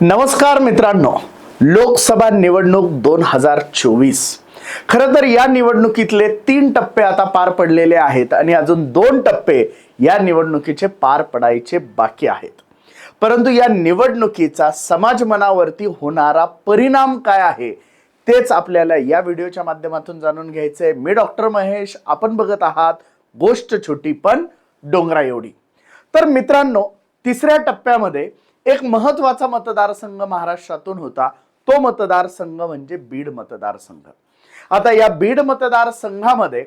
नमस्कार मित्रांनो. लोकसभा निवडणूक दोन हजार चोवीस. खरं तर या निवडणुकीतले तीन टप्पे आता पार पडलेले आहेत आणि अजून दोन टप्पे या निवडणुकीचे पार पडायचे बाकी आहेत. परंतु या निवडणुकीचा समाज मनावरती होणारा परिणाम काय आहे तेच आपल्याला या व्हिडिओच्या माध्यमातून जाणून घ्यायचंय. मी डॉक्टर महेश आपण बघत आहात गोष्ट छोटी पण डोंगरा एवढी तर मित्रांनो तिसऱ्या टप्प्यामध्ये एक महत्त्वाचा मतदारसंघ महाराष्ट्रातून होता. तो मतदारसंघ म्हणजे बीड मतदारसंघ. आता या बीड मतदारसंघामध्ये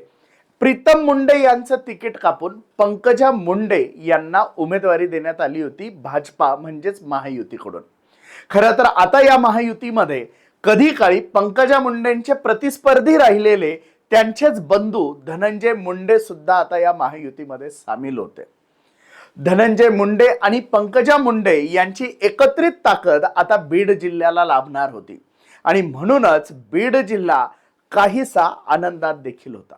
प्रीतम मुंडे यांचं तिकीट कापून पंकजा मुंडे यांना उमेदवारी देण्यात आली होती भाजपा म्हणजेच महायुतीकडून. खरं तर आता या महायुतीमध्ये कधी काळी पंकजा मुंडेंचे प्रतिस्पर्धी राहिलेले त्यांचेच बंधू धनंजय मुंडे सुद्धा आता या महायुतीमध्ये सामील होते. धनंजय मुंडे आणि पंकजा मुंडे यांची एकत्रित ताकद आता बीड जिल्ह्याला लाभणार होती. आणि म्हणूनच बीड जिल्हा काहीसा आनंदात देखील होता.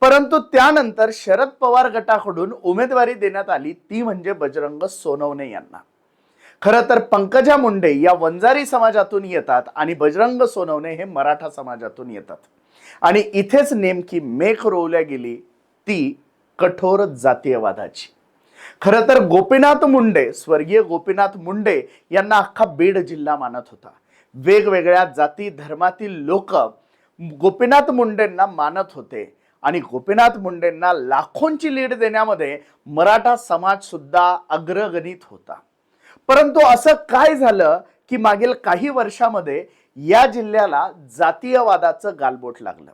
परंतु त्यानंतर शरद पवार गटाकडून उमेदवारी देण्यात आली ती म्हणजे बजरंग सोनवणे यांना. खरं तर पंकजा मुंडे या वंजारी समाजातून येतात आणि बजरंग सोनवणे हे मराठा समाजातून येतात. आणि इथेच नेमकी मेख रोवल्या गेली ती कठोर जातीयवादाची. खरं तर गोपीनाथ मुंडे स्वर्गीय गोपीनाथ मुंडे यांना अख्खा बीड जिल्हा मानत होता. वेगवेगळ्या जाती धर्मातील लोक गोपीनाथ मुंडेंना मानत होते आणि गोपीनाथ मुंडेंना लाखोंची लीड देण्यामध्ये मराठा समाज सुद्धा अग्रगणित होता. परंतु असं काय झालं की मागील काही वर्षामध्ये या जिल्ह्याला जातीयवादाचं गालबोट लागलं?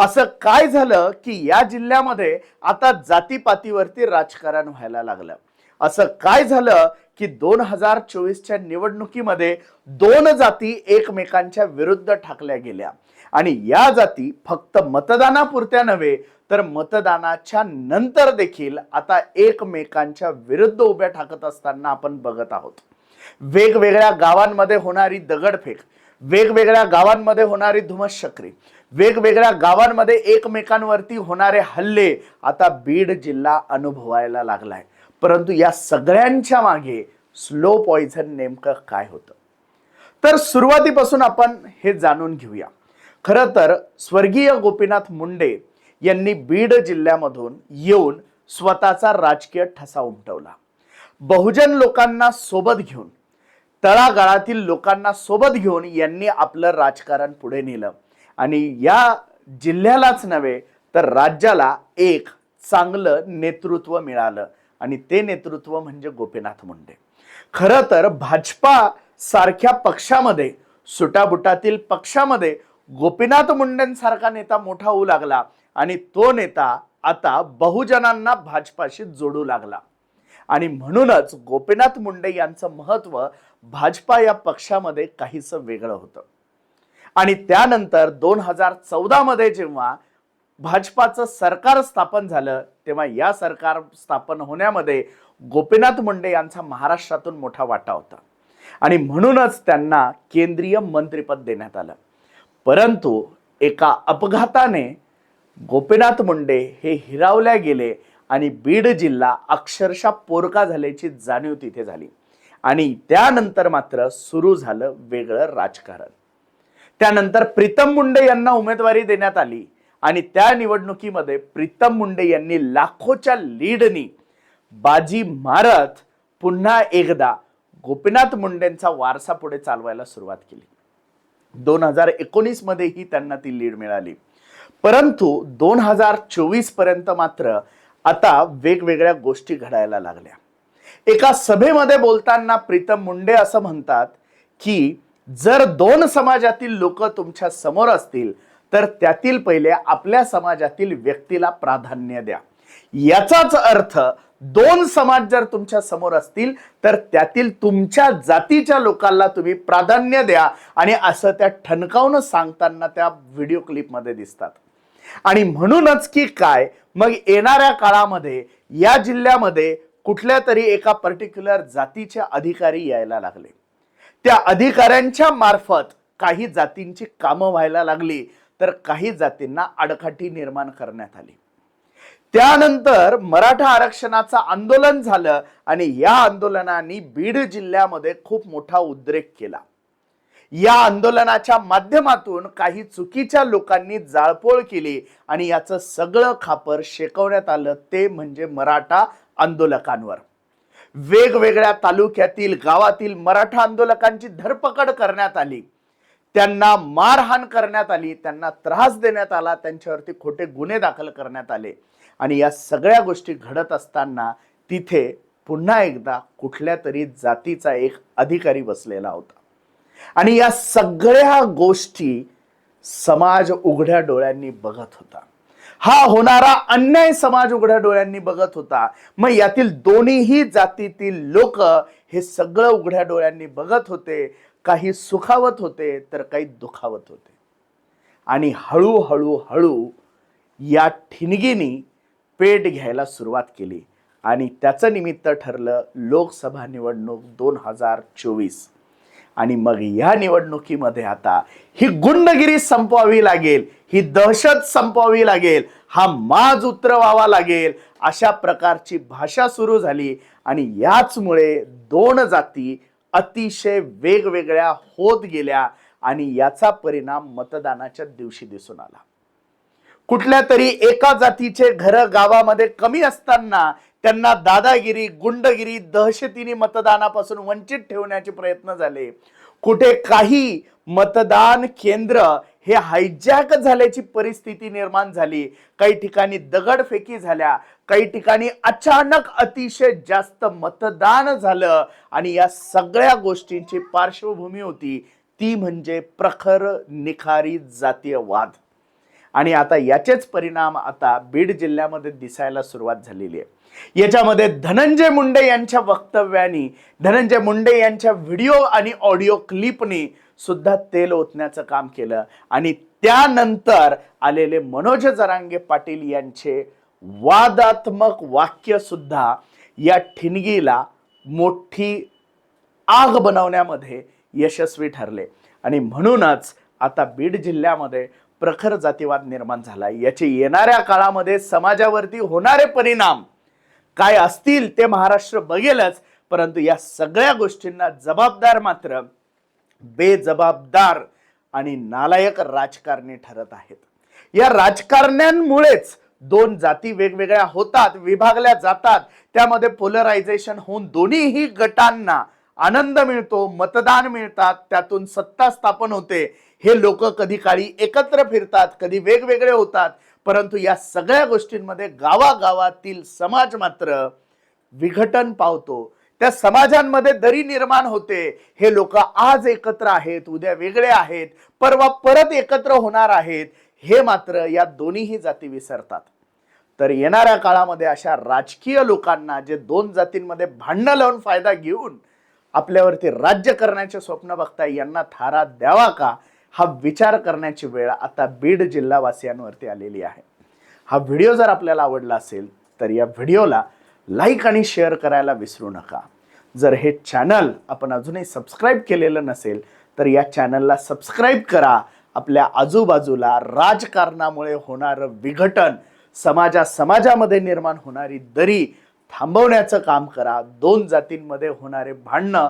असं काय झालं की या जिल्ह्यामध्ये आता जातीपातीवरती राजकारण व्हायला लागलं? असं काय झालं की दोन हजार चोवीसच्या निवडणुकीमध्ये दोन जाती एकमेकांच्या विरुद्ध ठाकल्या गेल्या? आणि या जाती फक्त मतदानापुरत्या नव्हे तर मतदानाच्या नंतर देखील आता एकमेकांच्या विरुद्ध उभ्या ठाकत असताना आपण बघत आहोत. वेगवेगळ्या गावांमध्ये होणारी दगडफेक वेगवेगळ्या गावांमध्ये होणारी धुमशक्री वेगवेगळ्या गावांमध्ये एकमेकांवरती होणारे हल्ले आता बीड जिल्हा अनुभवायला लागलाय. परंतु या सगळ्यांच्या मागे स्लो पॉइझन नेमकं काय होतं? तर सुरुवातीपासून आपण हे जाणून घेऊया. खरं तर स्वर्गीय गोपीनाथ मुंडे यांनी बीड जिल्ह्यामधून येऊन स्वतःचा राजकीय ठसा उमटवला. बहुजन लोकांना सोबत घेऊन तळागाळातील लोकांना सोबत घेऊन यांनी आपलं राजकारण पुढे नेलं. आणि या जिल्ह्यालाच नव्हे तर राज्याला एक चांगलं नेतृत्व मिळालं. आणि ते नेतृत्व म्हणजे गोपीनाथ मुंडे. खरं तर भाजपा सारख्या पक्षामध्ये सुटाबुटातील पक्षामध्ये गोपीनाथ मुंडेंसारखा नेता मोठा होऊ लागला आणि तो नेता आता बहुजनांना भाजपाशी जोडू लागला. आणि म्हणूनच गोपीनाथ मुंडे यांचं महत्त्व भाजपा या पक्षामध्ये काहीसं वेगळं होतं. आणि त्यानंतर दोन हजार चौदामध्ये जेव्हा भाजपाचं सरकार स्थापन झालं तेव्हा या सरकार स्थापन होण्यामध्ये गोपीनाथ मुंडे यांचा महाराष्ट्रातून मोठा वाटा होता. आणि म्हणूनच त्यांना केंद्रीय मंत्रिपद देण्यात आलं. परंतु एका अपघाताने गोपीनाथ मुंडे हे हिरावल्या गेले आणि बीड जिल्हा अक्षरशः पोरका झाल्याची जाणीव तिथे झाली. आणि त्यानंतर मात्र सुरू झालं वेगळं राजकारण. त्यानंतर प्रीतम मुंडे यांना उमेदवारी देण्यात आली. आणि त्या निवडणुकीमध्ये प्रीतम मुंडे यांनी लाखोच्या लीडनी बाजी मारत पुन्हा एकदा गोपीनाथ मुंडेंचा वारसा पुढे चालवायला सुरुवात केली. दोन हजार एकोणीस मध्येही त्यांना ती लीड मिळाली. परंतु दोन हजार चोवीसपर्यंत मात्र आता वेगवेगळ्या गोष्टी घडायला लागल्या. एका सभेमध्ये बोलताना प्रीतम मुंडे असं म्हणतात की जर दोन समाजातील लोक तुमच्यासमोर असतील तर त्यातील पहिले आपल्या समाजातील व्यक्तीला प्राधान्य द्या. याचाच अर्थ दोन समाज जर तुमच्यासमोर असतील तर त्यातील तुमच्या जातीच्या लोकांना तुम्ही प्राधान्य द्या आणि असं त्या ठणकावून सांगताना त्या व्हिडिओ क्लिपमध्ये दिसतात. आणि म्हणूनच की काय मग येणाऱ्या काळामध्ये या जिल्ह्यामध्ये कुठल्या तरी एका पर्टिक्युलर जातीचे अधिकारी यायला लागले. त्या अधिकाऱ्यांच्या मार्फत काही जातींची कामं व्हायला लागली तर काही जातींना आडकाठी निर्माण करण्यात आली. त्यानंतर मराठा आरक्षणाचं आंदोलन झालं आणि या आंदोलनाने बीड जिल्ह्यामध्ये खूप मोठा उद्रेक केला. या आंदोलनाच्या माध्यमातून काही चुकीच्या लोकांनी जाळपोळ केली आणि याचं सगळं खापर शेकवण्यात आलं ते म्हणजे मराठा आंदोलकांवर. वेगवेगळ्या तालुक्यातील गावातील मराठा आंदोलकांची धरपकड करण्यात आली. त्यांना मारहाण करण्यात आली त्यांना त्रास देण्यात आला त्यांच्यावरती खोटे गुन्हे दाखल करण्यात आले. आणि या सगळ्या गोष्टी घडत असताना तिथे पुन्हा एकदा कुठल्या तरी जातीचा एक अधिकारी बसलेला होता. आणि या सगळ्या गोष्टी समाज उघड्या डोळ्यांनी बघत होता. हा होणारा अन्याय समाज उघड्या डोळ्यांनी बघत होता. मग यातील दोन्हीही जातीतील लोक हे सगळं उघड्या डोळ्यांनी बघत होते. काही सुखावत होते तर काही दुखावत होते. आणि हळूहळू हळू या ठिणगीनी पेट घ्यायला सुरुवात केली. आणि त्याचं निमित्त ठरलं लोकसभा निवडणूक दोन हजार चोवीस. आणि मग या निवडणुकीमध्ये आता ही गुंडगिरी संपवावी लागेल. ही दहशत संपवावी लागेल हा माज उतरवावा लागेल अशा प्रकारची भाषा सुरू झाली आणि याचमुळे दोन जाती अतिशय वेगवेगळ्या होत गेल्या आणि याचा परिणाम मतदानाच्या दिवशी दिसून आला. कुठल्या तरी एका जातीचे घर गावामध्ये कमी असताना त्यांना दादागिरी गुंडगिरी दहशतीने मतदानापासून वंचित ठेवण्याचे प्रयत्न झाले. कुठे काही मतदान केंद्र हे हायजॅक झाल्याची परिस्थिती निर्माण झाली. काही ठिकाणी दगडफेकी झाल्या. काही ठिकाणी अचानक अतिशय जास्त मतदान झालं आणि या सगळ्या गोष्टींची पार्श्वभूमी होती. ती म्हणजे प्रखर निखारी जातीय वाद आणि आता याचेच परिणाम आता बीड जिल्ह्यामध्ये दिसायला सुरुवात झालेली आहे. याच्यामध्ये धनंजय मुंडे यांच्या वक्तव्यानी धनंजय मुंडे यांच्या व्हिडिओ आणि ऑडिओ क्लिपनी सुद्धा तेल ओतण्याचं काम केलं. आणि त्यानंतर आलेले मनोज जरांगे पाटील यांचे वादात्मक वाक्य सुद्धा या ठिणगीला मोठी आग बनवण्यामध्ये यशस्वी ठरले. आणि म्हणूनच आता बीड जिल्ह्यामध्ये प्रखर जातीवाद निर्माण झाला याचे येणाऱ्या काळामध्ये समाजावरती होणारे परिणाम काय असतील ते महाराष्ट्र बघेलच. परंतु या सगळ्या गोष्टींना जबाबदार मात्र बेजबाबदार आणि नालायक राजकारणी ठरत आहेत. या राजकारण्यांमुळेच दोन जाती वेगवेगळ्या होतात विभागल्या जातात. त्यामध्ये पोलरायझेशन होऊन दोन्हीही गटांना आनंद मिळतो मतदान मिळतात त्यातून सत्ता स्थापन होते. हे लोक कधी काळी एकत्र फिरतात कधी वेगवेगळे होतात. परंतु या सगळ्या गोष्टींमध्ये गावागावातील समाज मात्र विघटन पावतो. त्या समाजांमध्ये दरी निर्माण होते. हे लोक आज एकत्र आहेत उद्या वेगळे आहेत परवा परत एकत्र होणार आहेत. हे मात्र या दोन्हीही जाती विसरतात. तर येणाऱ्या काळामध्ये अशा राजकीय लोकांना जे दोन जातींमध्ये भांडणं लावून फायदा घेऊन आपल्यावरती राज्य करण्याचे स्वप्न बघताय यांना थारा द्यावा का? हा विचार करण्याची वेळ आता बीड जिल्हावासियांवरती आलेली आहे. हा व्हिडिओ जर आपल्याला आवडला असेल तर या व्हिडिओला लाईक आणि शेअर करायला विसरू नका. जर हे चॅनल आपण अजूनही सबस्क्राईब केलेलं नसेल तर या चॅनलला सबस्क्राईब करा. आपल्या आजूबाजूला राजकारणामुळे होणारं विघटन समाजा समाजामध्ये निर्माण होणारी दरी थांबवण्याचं काम करा. दोन जातींमध्ये होणारे भांडणं